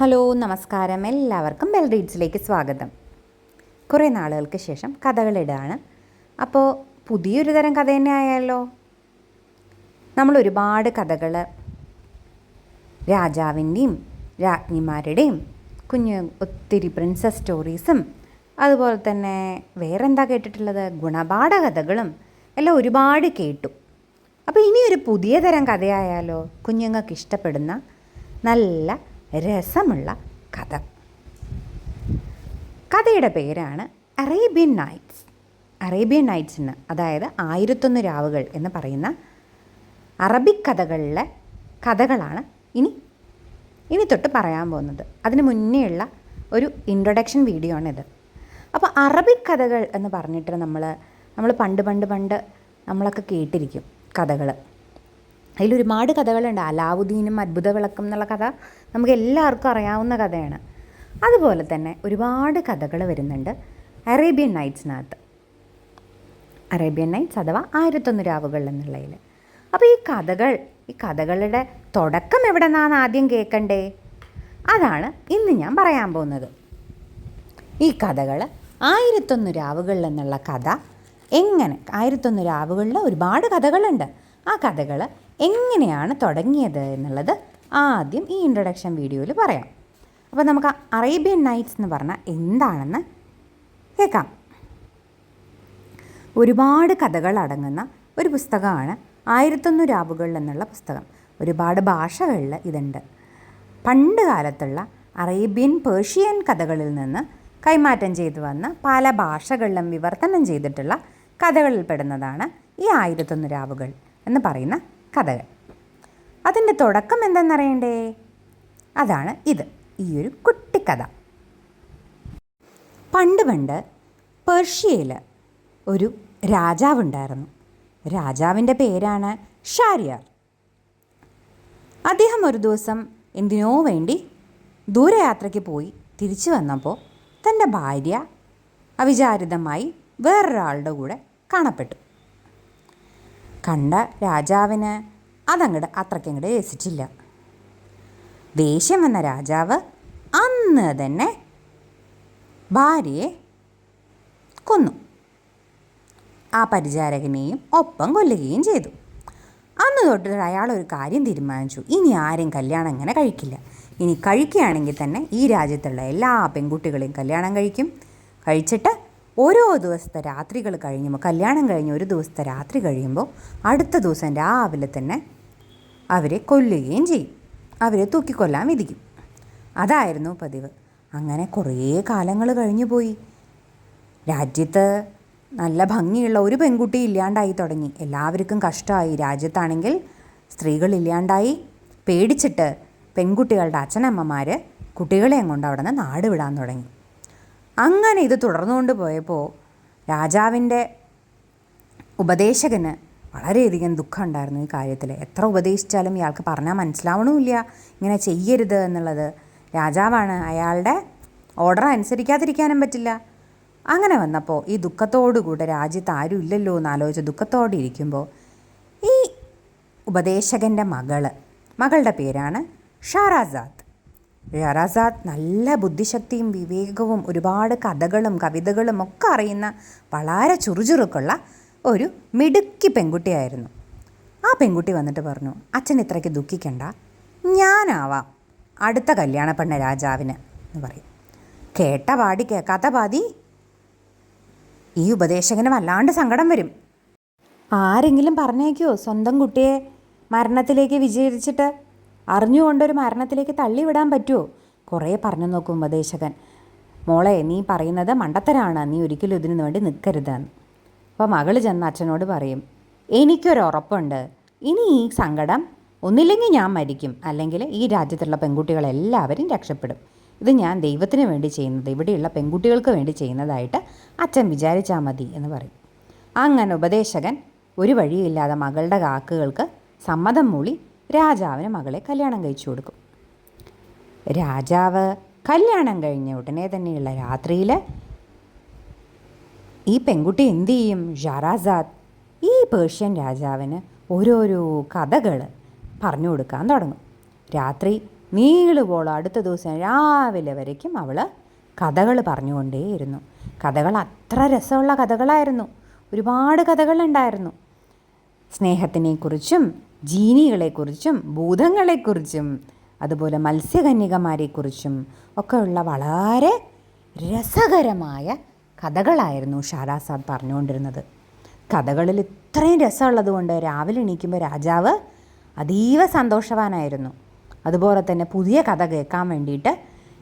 Hello നമസ്കാരം. എല്ലാവർക്കും bell റീഡ്സിലേക്ക് സ്വാഗതം. കുറേ നാളുകൾക്ക് ശേഷം കഥകളിടാണ് അപ്പോൾ പുതിയൊരു തരം കഥ തന്നെ ആയാലോ? നമ്മൾ ഒരുപാട് കഥകൾ രാജാവിന്റെയും രാജ്ഞിമാരുടെയും കുഞ്ഞു ഒത്തിരി പ്രിൻസസ് സ്റ്റോറീസും അതുപോലെ തന്നെ വേറെന്താ കേട്ടിട്ടുള്ളത്? ഗുണപാഠ കഥകളും എല്ലാം ഒരുപാട് കേട്ടു. അപ്പോൾ ഇനിയൊരു പുതിയ തരം കഥയായാലോ? കുഞ്ഞുങ്ങൾക്ക് ഇഷ്ടപ്പെടുന്ന നല്ല രസമുള്ള കഥ. കഥയുടെ പേരാണ് അറേബ്യൻ നൈറ്റ്സ്. അറേബ്യൻ നൈറ്റ്സിന് അതായത് ആയിരത്തൊന്ന് രാവുകൾ എന്ന് പറയുന്ന അറബിക് കഥകളിലെ കഥകളാണ് ഇനി ഇനി തൊട്ട് പറയാൻ പോകുന്നത്. അതിന് മുന്നേയുള്ള ഒരു ഇൻട്രൊഡക്ഷൻ വീഡിയോ ആണിത്. അപ്പോൾ അറബിക് കഥകൾ എന്ന് പറഞ്ഞിട്ട് നമ്മൾ നമ്മൾ പണ്ട് പണ്ട് പണ്ട് നമ്മളൊക്കെ കേട്ടിരിക്കും കഥകൾ അതിലൊരുപാട് കഥകളുണ്ട്. അലാവുദ്ദീനും അത്ഭുത വിളക്കും എന്നുള്ള കഥ നമുക്ക് എല്ലാവർക്കും അറിയാവുന്ന കഥയാണ്. അതുപോലെ തന്നെ ഒരുപാട് കഥകൾ വരുന്നുണ്ട്. അറേബ്യൻ നൈറ്റ്സിനകത്ത്. അറേബ്യൻ നൈറ്റ്സ് അഥവാ ആയിരത്തൊന്ന് രാവുകൾ എന്നുള്ളതിൽ അപ്പോൾ ഈ കഥകൾ ഈ കഥകളുടെ തുടക്കം എവിടെ നിന്നാണ് ആദ്യം കേൾക്കണ്ടേ അതാണ് ഇന്ന് ഞാൻ പറയാൻ പോകുന്നത്. ഈ കഥകൾ ആയിരത്തൊന്ന് രാവുകൾ എന്നുള്ള കഥ എങ്ങനെ ആയിരത്തൊന്ന് രാവുകളിൽ ഒരുപാട് കഥകളുണ്ട്. ആ കഥകൾ എങ്ങനെയാണ് തുടങ്ങിയത് എന്നുള്ളത് ആദ്യം ഈ ഇൻട്രൊഡക്ഷൻ വീഡിയോയിൽ പറയാം. അപ്പോൾ നമുക്ക് അറേബ്യൻ നൈറ്റ്സ് എന്ന് പറഞ്ഞാൽ എന്താണെന്ന് കേൾക്കാം. ഒരുപാട് കഥകൾ അടങ്ങുന്ന ഒരു പുസ്തകമാണ് ആയിരത്തൊന്ന് രാവുകൾ എന്നുള്ള പുസ്തകം. ഒരുപാട് ഭാഷകളിൽ ഇതുണ്ട്. പണ്ട് കാലത്തുള്ള അറേബ്യൻ പേർഷ്യൻ കഥകളിൽ നിന്ന് കൈമാറ്റം ചെയ്തു വന്ന പല ഭാഷകളിലും വിവർത്തനം ചെയ്തിട്ടുള്ള കഥകളിൽ പെടുന്നതാണ് ഈ ആയിരത്തൊന്ന് രാവുകൾ എന്ന് പറയുന്ന കഥകൾ. അതിന്റെ തുടക്കം എന്തെന്നറിയണ്ടേ? അതാണ് ഇത് ഈ ഒരു കുട്ടിക്കഥ. പണ്ട് പണ്ട് പേർഷ്യയിൽ ഒരു രാജാവുണ്ടായിരുന്നു. രാജാവിന്റെ പേരാണ് ഷാരിയാർ. അദ്ദേഹം ഒരു ദിവസം എന്തിനോ വേണ്ടി ദൂരയാത്രയ്ക്ക് പോയി തിരിച്ചു വന്നപ്പോൾ തന്റെ ഭാര്യ അവിചാരിതമായി വേറൊരാളുടെ കൂടെ കാണപ്പെട്ടു. കണ്ട രാജാവിന് അതങ്ങട് അത്രയ്ക്കങ്ങട് രസിച്ചില്ല ദേഷ്യം വന്ന രാജാവ് അന്ന് തന്നെ ഭാര്യയെ കൊന്നു. ആ പരിചാരകനെയും ഒപ്പം കൊല്ലുകയും ചെയ്തു. അന്ന് തൊട്ട് അയാൾ ഒരു കാര്യം തീരുമാനിച്ചു. ഇനി ആരും കല്യാണം ഇങ്ങനെ കഴിക്കില്ല. ഇനി കഴിക്കുകയാണെങ്കിൽ തന്നെ ഈ രാജ്യത്തുള്ള എല്ലാ പെൺകുട്ടികളെയും കല്യാണം കഴിക്കും. കഴിച്ചിട്ട് ഓരോ ദിവസത്തെ രാത്രികൾ കഴിയുമ്പോൾ കല്യാണം കഴിഞ്ഞ് ഒരു ദിവസത്തെ രാത്രി കഴിയുമ്പോൾ അടുത്ത ദിവസം രാവിലെ തന്നെ അവരെ കൊല്ലുകയും ചെയ്യും. അവരെ തൂക്കിക്കൊല്ലാൻ വിധിക്കും. അതായിരുന്നു പതിവ്. അങ്ങനെ കുറേ കാലങ്ങൾ കഴിഞ്ഞു പോയി. രാജ്യത്ത് നല്ല ഭംഗിയുള്ള ഒരു പെൺകുട്ടി ഇല്ലാണ്ടായി തുടങ്ങി. എല്ലാവർക്കും കഷ്ടമായി. രാജ്യത്താണെങ്കിൽ സ്ത്രീകൾ ഇല്ലാണ്ടായി. പേടിച്ചിട്ട് പെൺകുട്ടികളുടെ അച്ഛനമ്മമാർ കുട്ടികളെയും കൊണ്ട് അവിടെ നിന്ന് നാട് വിടാൻ തുടങ്ങി. അങ്ങനെ ഇത് തുടർന്നുകൊണ്ട് പോയപ്പോൾ രാജാവിന്റെ ഉപദേശകന് വളരെയധികം ദുഃഖം ഉണ്ടായിരുന്നു ഈ കാര്യത്തിൽ എത്ര ഉപദേശിച്ചാലും ഇയാൾക്ക് പറഞ്ഞാൽ മനസ്സിലാവണമില്ല ഇങ്ങനെ ചെയ്യരുത് എന്നുള്ളത്. രാജാവാണ് അയാളുടെ ഓർഡർ അനുസരിക്കാതിരിക്കാനും പറ്റില്ല. അങ്ങനെ വന്നപ്പോൾ ഈ ദുഃഖത്തോടുകൂടെ രാജ്യത്ത് ആരും ഇല്ലല്ലോ എന്ന് ആലോചിച്ച് ദുഃഖത്തോടെ ഇരിക്കുമ്പോൾ ഈ ഉപദേശകന്റെ മകൾ മകളുടെ പേരാണ് ഷാറാസാദ് ഷാറാസാദ് നല്ല ബുദ്ധിശക്തിയും വിവേകവും ഒരുപാട് കഥകളും കവിതകളും ഒക്കെ അറിയുന്ന വളരെ ചുറുചുറുക്കുള്ള ഒരു മിടുക്കി പെൺകുട്ടിയായിരുന്നു. ആ പെൺകുട്ടി വന്നിട്ട് പറഞ്ഞു അച്ഛൻ ഇത്രയ്ക്ക് ദുഃഖിക്കണ്ട ഞാനാവാം അടുത്ത കല്യാണ പെണ്ണ രാജാവിന് എന്ന് പറയും. കേട്ട പാടി കേൾക്കാത്ത പാതി ഈ ഉപദേശകന് വല്ലാണ്ട് സങ്കടം വരും. ആരെങ്കിലും പറഞ്ഞേക്കോ സ്വന്തം കുട്ടിയെ മരണത്തിലേക്ക് വിജയിച്ചിട്ട് അറിഞ്ഞുകൊണ്ടൊരു മരണത്തിലേക്ക് തള്ളിവിടാൻ പറ്റുമോ കുറേ പറഞ്ഞു നോക്കും ഉപദേശകൻ. മോളെ നീ പറയുന്നത് മണ്ടത്തരാണ്. നീ ഒരിക്കലും ഇതിനു വേണ്ടി നിൽക്കരുതെന്ന്. അപ്പോൾ മകൾ ചെന്ന് അച്ഛനോട് പറയും എനിക്കൊരു ഉറപ്പുണ്ട്. ഇനി ഈ സങ്കടം ഒന്നില്ലെങ്കിൽ ഞാൻ മരിക്കും. അല്ലെങ്കിൽ ഈ രാജ്യത്തുള്ള പെൺകുട്ടികളെല്ലാവരും രക്ഷപ്പെടും. ഇത് ഞാൻ ദൈവത്തിന് വേണ്ടി ചെയ്യുന്നത് ഇവിടെയുള്ള പെൺകുട്ടികൾക്ക് വേണ്ടി ചെയ്യുന്നതായിട്ട് അച്ഛൻ വിചാരിച്ചാൽ മതി എന്ന് പറയും. അങ്ങനെ ഉപദേശകൻ ഒരു വഴിയില്ലാതെ മകളുടെ കാക്കുകൾക്ക് സമ്മതം മൂളി രാജാവിന് മകളെ കല്യാണം കഴിച്ചു കൊടുക്കും. രാജാവ് കല്യാണം കഴിഞ്ഞ ഉടനെ തന്നെയുള്ള രാത്രിയിൽ ഈ പെൺകുട്ടി എന്തു ചെയ്യും? ഷാറാസാദ് ഈ പേർഷ്യൻ രാജാവിന് ഓരോരോ കഥകൾ പറഞ്ഞു കൊടുക്കാൻ തുടങ്ങും. രാത്രി നീളുപോളം അടുത്ത ദിവസം രാവിലെ വരയ്ക്കും അവൾ കഥകൾ പറഞ്ഞുകൊണ്ടേയിരുന്നു. കഥകൾ അത്ര രസമുള്ള കഥകളായിരുന്നു. ഒരുപാട് കഥകളുണ്ടായിരുന്നു. സ്നേഹത്തിനെക്കുറിച്ചും ജീനികളെക്കുറിച്ചും ഭൂതങ്ങളെക്കുറിച്ചും അതുപോലെ മത്സ്യകന്യകമാരെക്കുറിച്ചും ഒക്കെയുള്ള വളരെ രസകരമായ കഥകളായിരുന്നു ഷാരാസാദ് പറഞ്ഞുകൊണ്ടിരുന്നത്. കഥകളിൽ ഇത്രയും രസമുള്ളത് കൊണ്ട് രാവിലെ എണീക്കുമ്പോൾ രാജാവ് അതീവ സന്തോഷവാനായിരുന്നു. അതുപോലെ തന്നെ പുതിയ കഥ കേൾക്കാൻ വേണ്ടിയിട്ട്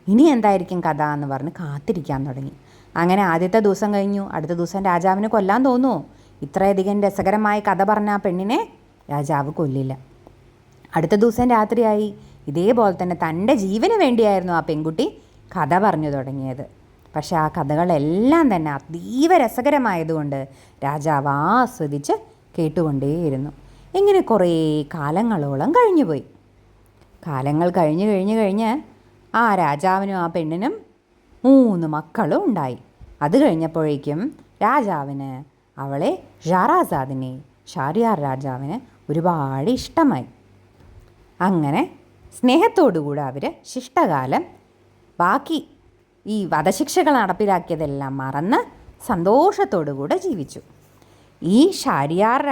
ഇനി എന്തായിരിക്കും കഥ എന്ന് പറഞ്ഞ് കാത്തിരിക്കാൻ തുടങ്ങി. അങ്ങനെ ആദ്യത്തെ ദിവസം കഴിഞ്ഞു. അടുത്ത ദിവസം രാജാവിന് കൊല്ലാൻ തോന്നുമോ ഇത്രയധികം രസകരമായ കഥ പറഞ്ഞ ആ പെണ്ണിനെ രാജാവ് കൊല്ലില്ല. അടുത്ത ദിവസം രാത്രിയായി. ഇതേപോലെ തന്നെ തന്റെ ജീവന് വേണ്ടിയായിരുന്നു ആ പെൺകുട്ടി കഥ പറഞ്ഞു തുടങ്ങിയത്. പക്ഷെ ആ കഥകളെല്ലാം തന്നെ അതീവ രസകരമായതുകൊണ്ട് രാജാവ് ആസ്വദിച്ച് കേട്ടുകൊണ്ടേയിരുന്നു. ഇങ്ങനെ കുറേ കാലങ്ങളോളം കഴിഞ്ഞുപോയി. കാലങ്ങൾ കഴിഞ്ഞ് കഴിഞ്ഞ് കഴിഞ്ഞ് ആ രാജാവിനും ആ പെണ്ണിനും മൂന്ന് മക്കളും ഉണ്ടായി. അത് കഴിഞ്ഞപ്പോഴേക്കും രാജാവിന് അവളെ ഷാറാസാദിനെ ഷാരിയാർ രാജാവിന് ഒരുപാട് ഇഷ്ടമായി. അങ്ങനെ സ്നേഹത്തോടുകൂടെ അവർ ശിഷ്ടകാലം ബാക്കി ഈ വധശിക്ഷകൾ നടപ്പിലാക്കിയതെല്ലാം മറന്ന് സന്തോഷത്തോടുകൂടെ ജീവിച്ചു. ഈ ഷാരിയാർ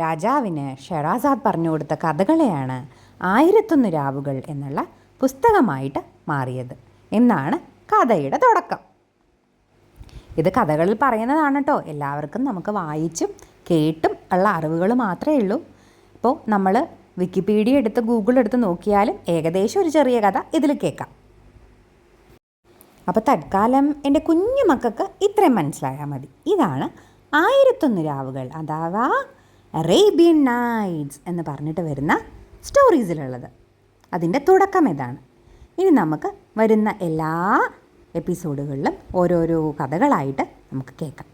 രാജാവിന് ഷെറാസാദ് പറഞ്ഞു കൊടുത്ത കഥകളെയാണ് ആയിരത്തൊന്ന് രാവുകൾ എന്നുള്ള പുസ്തകമായിട്ട് മാറിയത്. എന്നാണ് കഥയുടെ തുടക്കം. ഇത് കഥകളിൽ പറയുന്നതാണ് കേട്ടോ എല്ലാവർക്കും നമുക്ക് വായിച്ചും കേട്ടും ഉള്ള അറിവുകൾ മാത്രമേ ഉള്ളൂ. ഇപ്പോൾ നമ്മൾ വിക്കിപീഡിയ എടുത്ത് ഗൂഗിൾ എടുത്ത് നോക്കിയാലും ഏകദേശം ഒരു ചെറിയ കഥ ഇതിൽ കേൾക്കാം. അപ്പോൾ തൽക്കാലം എന്റെ കുഞ്ഞു മക്കൾക്ക് ഇത്രയും മനസ്സിലായാൽ മതി. ഇതാണ് ആയിരത്തൊന്ന് രാവുകൾ അഥവാ അറേബ്യൻ നൈറ്റ്സ് എന്ന് പറഞ്ഞിട്ട് വരുന്ന സ്റ്റോറീസിലുള്ളത്. അതിന്റെ തുടക്കം ഇതാണ്. ഇനി നമുക്ക് വരുന്ന എല്ലാ എപ്പിസോഡുകളിലും ഓരോരോ കഥകളായിട്ട് നമുക്ക് കേൾക്കാം.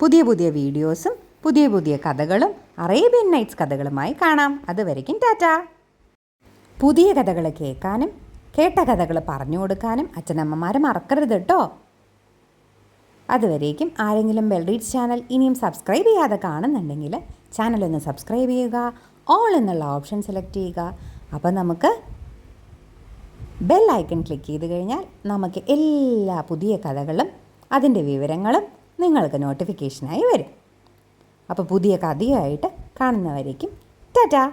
പുതിയ പുതിയ വീഡിയോസും പുതിയ പുതിയ കഥകളും അറേബ്യൻ നൈറ്റ്സ് കഥകളുമായി കാണാം. അതുവരയ്ക്കും ടാറ്റ. പുതിയ കഥകൾ കേൾക്കാനും കേട്ട കഥകൾ പറഞ്ഞു കൊടുക്കാനും അച്ഛനമ്മമാർ മറക്കരുത് കേട്ടോ അതുവരേക്കും ആരെങ്കിലും ബെൽറീഡ്സ് ചാനൽ ഇനിയും സബ്സ്ക്രൈബ് ചെയ്യാതെ കാണുന്നുണ്ടെങ്കിൽ ചാനലൊന്ന് സബ്സ്ക്രൈബ് ചെയ്യുക ഓൾ എന്നുള്ള ഓപ്ഷൻ സെലക്ട് ചെയ്യുക. അപ്പോൾ നമുക്ക് ബെൽ ഐക്കൺ ക്ലിക്ക് ചെയ്ത് കഴിഞ്ഞാൽ നമുക്ക് എല്ലാ പുതിയ കഥകളും അതിന്റെ വിവരങ്ങളും നിങ്ങൾക്ക് നോട്ടിഫിക്കേഷനായി വരും. അപ്പോൾ പുതിയ കഥയുമായിട്ട് കാണുന്നവരേക്കും ടാറ്റാ!